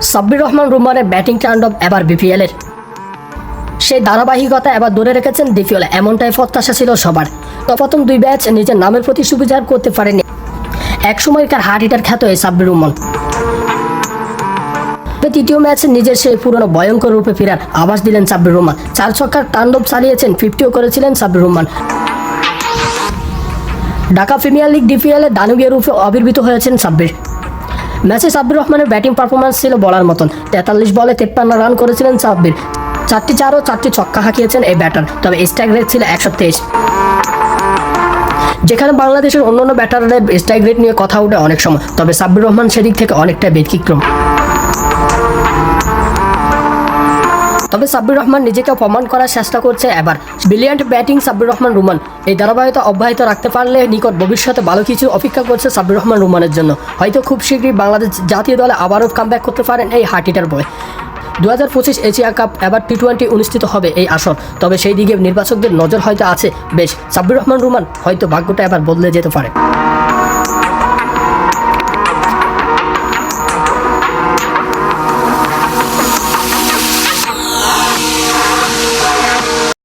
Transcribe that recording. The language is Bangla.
সাব্বির রহমান রুমানের ব্যাটিং টান্ডব এবার বিপিএলের। সেই ধারাবাহিকতা এবার ধরে রেখেছেন ডিপিএল এমনটাই প্রত্যাশা ছিল সবার। প্রথম দুই ব্যাচ নিজের নামের প্রতি সুবিচার করতে পারেনি। সময়কার হার্ট হিটার খ্যাত এই সাব্বির রহমান। তৃতীয় ম্যাচে নিজের সেই পুরনো ভয়ঙ্কর রূপে ফেরার আভাস দিলেন সাব্বির রহমান। চার ছক্কার তাণ্ডব চালিয়েছেন, ফিফটিও করেছিলেন Sabbir Rahman. Dhaka premier league DPL এ দানবীয় রূপে আবির্ভূত হয়েছেন সাব্বির। ম্যাচে সাব্বির রহমানের ব্যাটিং পারফরমেন্স ছিল বলার মতন। তেতাল্লিশ বলে তেপ্পান্ন রান করেছিলেন সাব্বির। চারটি চার ও চারটি ছক্কা হাঁকিয়েছেন এই ব্যাটার, তবে স্ট্রাইক রেট ছিল একশো তেইশ। যেখানে বাংলাদেশের অন্যান্য ব্যাটারদের স্ট্রাইক রেট নিয়ে কথা ওঠে অনেক সময়, তবে সাব্বির রহমান সেদিক থেকে অনেকটা ব্যতিক্রম। তবে সাব্বির রহমান নিজেকে প্রমাণ করার চেষ্টা করছে এবার। Brilliant batting Sabbir Rahman Ruman. এই ধারাবাহিকতা অব্যাহত রাখতে পারলে নিকট ভবিষ্যতে ভালো কিছু অপেক্ষা করছে সাব্বির রহমান রুমানের জন্য। হয়তো খুব শীঘ্রই বাংলাদেশ জাতীয় দলে আবারও কামব্যাক করতে পারেন এই হার্টিটার বয় দু হাজার পঁচিশ এশিয়া কাপ এবার টি টোয়েন্টি অনুষ্ঠিত হবে এই আসর। তবে সেই দিকে নির্বাচকদের নজর হয়তো আছে। বেশ, সাব্বির রহমান রুমান হয়তো ভাগ্যটা এবার বদলে যেতে পারে।